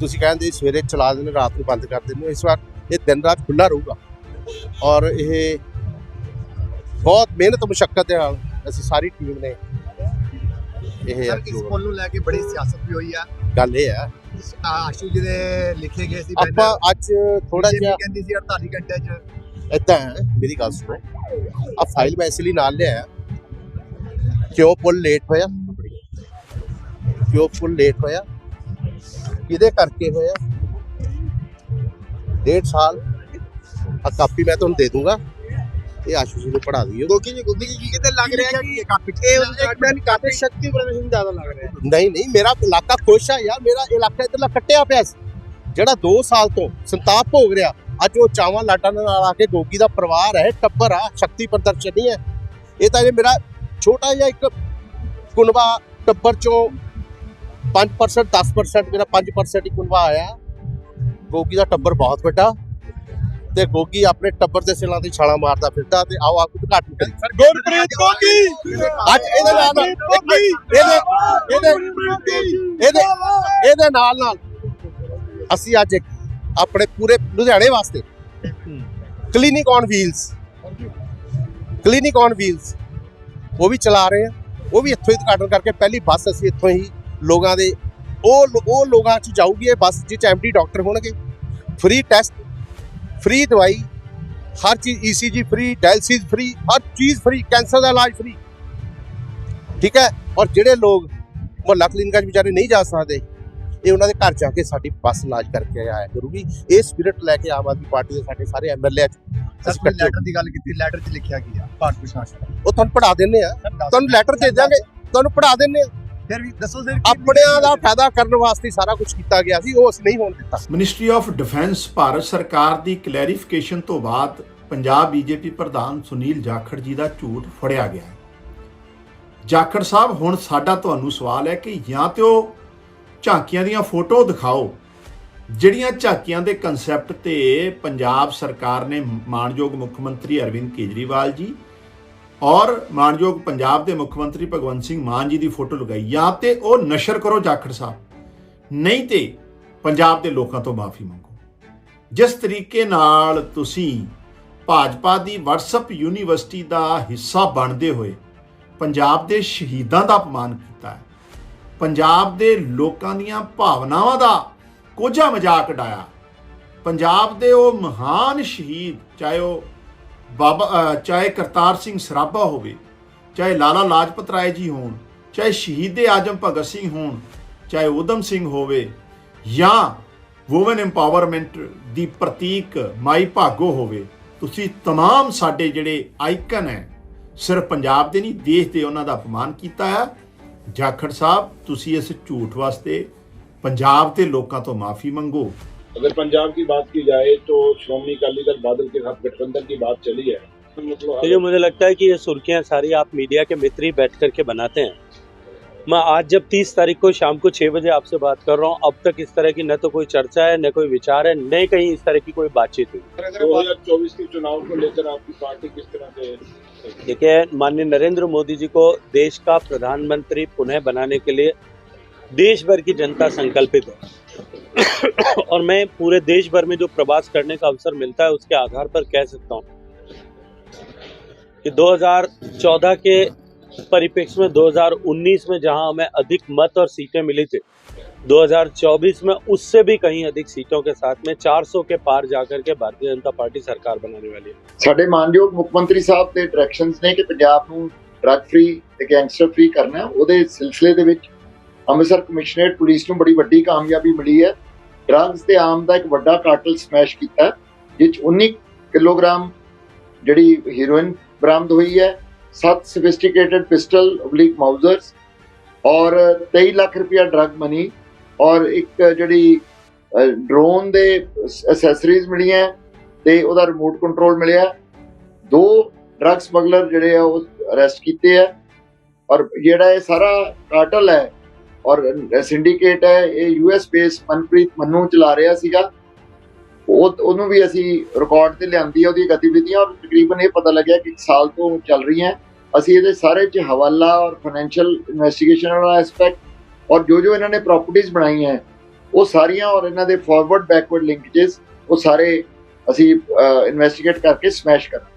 ਤੁਸੀਂ ਕਹਿੰਦੇ ਸਵੇਰੇ ਚਲਾ ਦਿੰਦੇ ਰਾਤ ਨੂੰ ਬੰਦ ਕਰ ਦਿੰਦੇ। ਇਸ ਵਾਰ ਇਹ ਦਿਨ ਰਾਤ ਖੁੱਲਾ ਰਹੂਗਾ। ਔਰ ਇਹ ਬਹੁਤ ਮਿਹਨਤ ਮੁਸ਼ਕਲ ਦੇ ਨਾਲ ਅਸੀਂ ਸਾਰੀ ਟੀਮ ਨੇ ਇਹ ਇਸ ਪੁੱਲ ਨੂੰ ਲੈ ਕੇ ਬੜੀ ਸਿਆਸਤ ਵੀ ਹੋਈ ਆ। ਗੱਲ ਇਹ ਹੈ ਆਸ਼ੂ ਜੀ ਦੇ ਲਿਖੇ ਗਏ ਸੀ ਆਪਾਂ ਅੱਜ ਥੋੜਾ ਜਿਹਾ ਕਹਿੰਦੀ ਸੀ 48 ਘੰਟੇ ਚ। ਹੈ ਮੇਰੀ ਗੱਲ ਸੁਣੋ। ਆ ਫਾਈਲ ਮੈਂ ਇਸ ਲਈ ਨਾਲ ਲਿਆ ਕਿਉਂ ਪੁੱਲ ਲੇਟ ਹੋਇਆ? ਕਿਉਂ ਪੁੱਲ ਲੇਟ ਹੋਇਆ? ਕਿਹਦੇ ਕਰਕੇ ਹੋਇਆ? ਡੇਢ ਸਾਲ? ਆ ਕਾਪੀ ਮੈਂ ਤੁਹਾਨੂੰ ਦੇ ਦੂੰਗਾ। ਇਹ ਆਸ਼ੂ ਜੀ ਨੂੰ ਪੜਾ ਦਿਓ ਗੋਗੀ ਜੀ ਗੋਗੀ ਜੀ ਕਿਤੇ ਲੱਗ ਰਿਹਾ ਕਿ ਇਹ ਕਾਪੀ? ਇਹ ਇੱਕ ਮੈਂ ਕਾਪੀ ਸ਼ਕਤੀ ਪ੍ਰਦਰਸ਼ਨ ਜ਼ਿਆਦਾ ਲੱਗ ਰਿਹਾ। ਨਹੀਂ ਨਹੀਂ ਮੇਰਾ ਇਲਾਕਾ ਖੁਸ਼ ਆ ਯਾਰ। ਮੇਰਾ ਇਲਾਕਾ ਇਧਰਲਾ ਕੱਟਿਆ ਪਿਆ ਸੀ। ਜਿਹੜਾ 2 ਸਾਲ ਤੋਂ ਸੰਤਾਪ ਭੋਗ ਰਿਹਾ ਅੱਜ ਉਹ ਚਾਵਾਂ ਲਾਟਾਂ ਨਾਲ ਆ ਕੇ ਗੋਗੀ ਦਾ ਪਰਿਵਾਰ ਹੈ ਟੱਬਰ ਆ ਸ਼ਕਤੀ ਪ੍ਰਦਰਸ਼ਨ ਨਹੀਂ ਹੈ। ਇਹ ਤਾਂ ਜੇ ਮੇਰਾ ਛੋਟਾ ਜਿਹਾ ਇੱਕ ਕੁਨਵਾ ਟੱਬਰ ਚੋਂ 5% 10% ਮੇਰਾ 5% ਹੀ ਕੁਨਵਾ ਆਇਆ। ਗੋਗੀ ਦਾ ਟੱਬਰ ਬਹੁਤ ਵੱਡਾ ਤੇ ਗੋਗੀ ਆਪਣੇ ਟੱਬਰ ਦੇ ਸਿਲਾਂ ਤੇ ਛਾਲਾਂ ਮਾਰਦਾ ਫਿਰਦਾ ਤੇ ਆਓ ਆਪ ਉਦਘਾਟਨ ਕਰੀ ਸਰ ਗੁਰਪ੍ਰੀਤ ਗੋਗੀ! ਅੱਜ ਇਹਦੇ ਨਾਲ ਇਹਦੇ ਇਹਦੇ ਇਹਦੇ ਇਹਦੇ ਨਾਲ ਨਾਲ ਅਸੀਂ ਅੱਜ ਆਪਣੇ ਪੂਰੇ ਲੁਧਿਆਣੇ ਵਾਸਤੇ clinic on wheels. Clinic on wheels. ਉਹ ਵੀ ਚਲਾ ਰਹੇ ਆ। ਉਹ ਵੀ ਇੱਥੋਂ ਹੀ ਉਦਘਾਟਨ ਕਰਕੇ ਪਹਿਲੀ ਬੱਸ ਅਸੀਂ ਇੱਥੋਂ ਹੀ ਲੋਕਾਂ ਦੇ ਉਹ ਲੋ- ਉਹ ਲੋਕਾਂ 'ਚ ਜਾਊਗੀ ਇਹ ਬੱਸ ਜਿਹ 'ਚ ਐਮਡੀ ਡਾਕਟਰ ਹੋਣਗੇ। ਫ੍ਰੀ ਟੈਸਟ ਫ੍ਰੀ ਦਵਾਈ, ਹਰ ਚੀਜ਼ ਈਸੀਜੀ ਫ੍ਰੀ ਡਾਇਲਸਿਸ ਫ੍ਰੀ ਹਰ ਚੀਜ਼ ਫ੍ਰੀ ਕੈਂਸਰ ਦਾ ਇਲਾਜ ਫ੍ਰੀ ਠੀਕ ਹੈ? ਔਰ ਜਿਹੜੇ ਲੋਕ ਮੁਹੱਲਾ ਕਲੀਨਿਕਾਂ 'ਚ ਵਿਚਾਰੇ ਨਹੀਂ ਜਾ ਸਕਦੇ, ਇਹ ਉਹਨਾਂ ਦੇ ਘਰ ਜਾ ਕੇ ਸਾਡੀ ਬੱਸ ਇਲਾਜ ਕਰਕੇ ਆਇਆ ਕਰੂਗੀ। ਇਹ ਸਪਿਰਿਟ ਲੈ ਕੇ ਆਮ ਆਦਮੀ ਪਾਰਟੀ ਦੇ ਸਾਡੇ ਸਾਰੇ ਐਮਐਲਏ ਸਰ ਅਸੀਂ ਇਕੱਠੇ ਲੈਟਰ ਦੀ ਗੱਲ ਕੀਤੀ ਲੈਟਰ 'ਚ ਲਿਖਿਆ ਗਿਆ ਭਾਰਤ ਪ੍ਰਸ਼ਾਸਨ ਉਹ ਤੁਹਾਨੂੰ ਪੜਾ ਦਿੰਨੇ ਆ। ਤੁਹਾਨੂੰ ਲੈਟਰ ਦੇ ਦਾਂਗੇ ਤੁਹਾਨੂੰ ਪੜਾ ਦਿੰਨੇ ਆ। ਫਿਰ ਵੀ ਦੱਸੋ ਸਰ ਆਪਣਿਆਂ ਦਾ ਫਾਇਦਾ ਕਰਨ ਵਾਸਤੇ ਹੀ ਸਾਰਾ ਕੁਝ ਕੀਤਾ ਗਿਆ ਸੀ ਉਹ ਅਸੀਂ ਨਹੀਂ ਹੋਣ ਦਿੱਤਾ। ਮਿਨਿਸਟਰੀ ਆਫ ਡਿਫੈਂਸ ਭਾਰਤ ਸਰਕਾਰ ਦੀ ਕਲੈਰੀਫਿਕੇਸ਼ਨ ਤੋਂ ਬਾਅਦ ਪੰਜਾਬ ਬੀਜੇਪੀ ਪ੍ਰਧਾਨ ਸੁਨੀਲ ਜਾਖੜ ਜੀ ਦਾ ਝੂਠ ਫੜਿਆ ਗਿਆ ਹੈ। ਜਾਖੜ ਸਾਹਿਬ ਹੁਣ ਸਾਡਾ ਤੁਹਾਨੂੰ ਸਵਾਲ ਹੈ ਕਿ ਜਾਂ ਤੇ ਉਹ ਝਾਂਕੀਆਂ ਦੀਆਂ ਫੋਟੋ ਦਿਖਾਓ ਜਿਹੜੀਆਂ ਝਾਕੀਆਂ ਦੇ ਕਨਸੈਪਟ ਤੇ ਪੰਜਾਬ ਸਰਕਾਰ ਨੇ ਮਾਨਯੋਗ ਮੁੱਖ ਮੰਤਰੀ ਅਰਵਿੰਦ ਕੇਜਰੀਵਾਲ ਜੀ ਔਰ ਮਾਨਯੋਗ ਪੰਜਾਬ ਦੇ ਮੁੱਖ ਮੰਤਰੀ ਭਗਵੰਤ ਸਿੰਘ ਮਾਨ ਜੀ ਦੀ ਫੋਟੋ ਲਗਾਈ। ਜਾਂ ਤੇ ਉਹ ਨਸ਼ਰ ਕਰੋ ਜਾਖੜ ਸਾਹਿਬ। ਨਹੀਂ ਤੇ ਪੰਜਾਬ ਦੇ ਲੋਕਾਂ ਤੋਂ ਮਾਫੀ ਮੰਗੋ। ਜਿਸ ਤਰੀਕੇ ਨਾਲ ਤੁਸੀਂ ਭਾਜਪਾ ਦੀ WhatsApp ਯੂਨੀਵਰਸਿਟੀ ਦਾ ਹਿੱਸਾ ਬਣਦੇ ਹੋਏ ਪੰਜਾਬ ਦੇ ਸ਼ਹੀਦਾਂ ਦਾ ਅਪਮਾਨ ਕੀਤਾ ਹੈ, ਪੰਜਾਬ ਦੇ ਲੋਕਾਂ ਦੀਆਂ ਭਾਵਨਾਵਾਂ ਦਾ ਕੋਝਾ ਮਜ਼ਾਕ ਉਡਾਇਆ ਪੰਜਾਬ ਦੇ ਉਹ ਮਹਾਨ ਸ਼ਹੀਦ ਚਾਹੇ ਉਹ ਬਾਬਾ ਅਹ ਚਾਹੇ ਕਰਤਾਰ ਸਿੰਘ ਸਰਾਭਾ ਹੋਵੇ ਚਾਹੇ ਲਾਲਾ ਲਾਜਪਤ ਰਾਏ ਜੀ ਹੋਣ ਚਾਹੇ ਸ਼ਹੀਦ ਆਜਮ ਭਗਤ ਸਿੰਘ ਹੋਣ ਚਾਹੇ ਊਧਮ ਸਿੰਘ ਹੋਵੇ ਜਾਂ ਵੂਮਨ ਐਮਪਾਵਰਮੈਂਟ ਦੀ ਪ੍ਰਤੀਕ ਮਾਈ ਭਾਗੋ ਹੋਵੇ ਤੁਸੀਂ तमाम ਸਾਡੇ ਜਿਹੜੇ ਆਈਕਨ ਹੈ ਸਿਰਫ ਪੰਜਾਬ ਦੇ ਨਹੀਂ ਦੇਸ਼ ਦੇ ਉਹਨਾਂ ਦਾ ਅਪਮਾਨ ਕੀਤਾ ਹੈ ਜਾਖੜ ਸਾਹਿਬ ਤੁਸੀਂ ਇਸ ਝੂਠ ਵਾਸਤੇ ਪੰਜਾਬ ਦੇ ਲੋਕਾਂ ਤੋਂ ਮਾਫੀ ਮੰਗੋ अगर पंजाब की बात की जाए तो श्रोमणी अकाली दल बादल के साथ गठबंधन की बात चली है मतलब देखिए मुझे लगता है कि ये सुर्खियां सारी आप मीडिया के मित्र ही बैठ करके बनाते हैं मैं आज जब 30 तारीख को शाम को 6 बजे आपसे बात कर रहा हूं अब तक इस तरह की न तो कोई चर्चा है न कोई विचार है न कहीं इस तरह की कोई बातचीत हुई दो हजार चौबीस के चुनाव को लेकर आपकी पार्टी किस तरह से देखिए माननीय नरेंद्र मोदी जी को देश का प्रधानमंत्री पुनः बनाने के लिए देश भर की जनता संकल्पित है और मैं पूरे देश भर में जो प्रवास करने का अवसर मिलता है उसके आधार पर कह सकता हूं कि 2014 के परिप्रेक्ष्य में 2019 में जहां हमें अधिक मत और सीटें मिली थी 2024 में उससे भी कहीं अधिक सीटों के साथ में 400 के पार जाकर के भारतीय जनता पार्टी सरकार बनाने वाली है ਸਾਡੇ ਮਾਨਯੋਗ ਮੁੱਖ ਮੰਤਰੀ ਸਾਹਿਬ ਦੇ ਡਾਇਰੈਕਸ਼ਨਸ ਨੇ ਕਿ ਪੰਜਾਬ ਨੂੰ ਡਰੱਗ ਫ੍ਰੀ ਤੇ ਗੈਂਗਸਟਰ ਫ੍ਰੀ ਕਰਨਾ ਹੈ ਉਹਦੇ ਸਿਲਸਿਲੇ ਦੇ ਵਿੱਚ ਅੰਮ੍ਰਿਤਸਰ ਕਮਿਸ਼ਨਰੇਟ ਪੁਲਿਸ ਨੂੰ ਬੜੀ ਵੱਡੀ ਕਾਮਯਾਬੀ ਮਿਲੀ ਹੈ। ਡਰੱਗਸ ਤੇ ਆਮ ਦਾ ਇੱਕ ਵੱਡਾ ਕਾਰਟਲ ਸਮੈਸ਼ ਕੀਤਾ ਜਿਸ 'ਚ 19 ਕਿਲੋਗ੍ਰਾਮ ਜਿਹੜੀ ਹੀਰੋਇਨ ਬਰਾਮਦ ਹੋਈ ਹੈ 7 ਸੋਫਿਸਟੀਕੇਟਡ ਪਿਸਟਲ ਓਬਲਿਕ ਮਾਊਜ਼ਰਸ ਔਰ 23 ਲੱਖ ਰੁਪਇਆ ਡਰੱਗ ਮਨੀ ਔਰ ਇੱਕ ਜਿਹੜੀ ਡਰੋਨ ਦੇ ਐਕਸੈਸਰੀਜ਼ ਮਿਲੀਆਂ ਤੇ ਉਹਦਾ ਰਿਮੋਟ ਕੰਟਰੋਲ ਮਿਲਿਆ ਦੋ ਡਰੱਗ ਸਮਗਲਰ ਜਿਹੜੇ ਆ ਉਹ ਅਰੈਸਟ ਕੀਤੇ ਆ ਔਰ ਜਿਹੜਾ ਇਹ ਸਾਰਾ ਕਾਰਟਲ ਹੈ ਔਰ ਸਿੰਡੀਕੇਟ ਹੈ, ਇਹ ਯੂਐਸ ਬੇਸ ਮਨਪ੍ਰੀਤ ਮੰਨੂ ਚਲਾ ਰਿਹਾ ਸੀਗਾ। ਉਹ, ਉਹਨੂੰ ਵੀ ਅਸੀਂ ਰਿਕਾਰਡ ਤੇ ਲਿਆਂਦੀ ਹੈ ਉਹਦੀ ਗਤੀਵਿਧੀਆਂ ਔਰ ਤਕਰੀਬਨ ਇਹ ਪਤਾ ਲੱਗਿਆ ਕਿ ਇੱਕ ਸਾਲ ਤੋਂ ਚੱਲ ਰਹੀਆਂ। ਅਸੀਂ ਇਹਦੇ ਸਾਰੇ ਚ ਹਵਾਲਾ ਔਰ ਫਾਈਨੈਂਸ਼ੀਅਲ ਇਨਵੈਸਟੀਗੇਸ਼ਨ ਵਾਲਾ ਐਸਪੈਕਟ ਔਰ ਜੋ ਜੋ ਇਹਨਾਂ ਨੇ ਪ੍ਰਾਪਰਟੀਆਂ ਬਣਾਈਆਂ, ਉਹ ਸਾਰੀਆਂ ਔਰ ਇਹਨਾਂ ਦੇ ਫਾਰਵਰਡ ਬੈਕਵਰਡ ਲਿੰਕੇजेस ਉਹ ਸਾਰੇ ਅਸੀਂ ਇਨਵੈਸਟੀਗੇਟ ਕਰਕੇ ਸਮੈਸ਼ ਕਰਾਂਗੇ।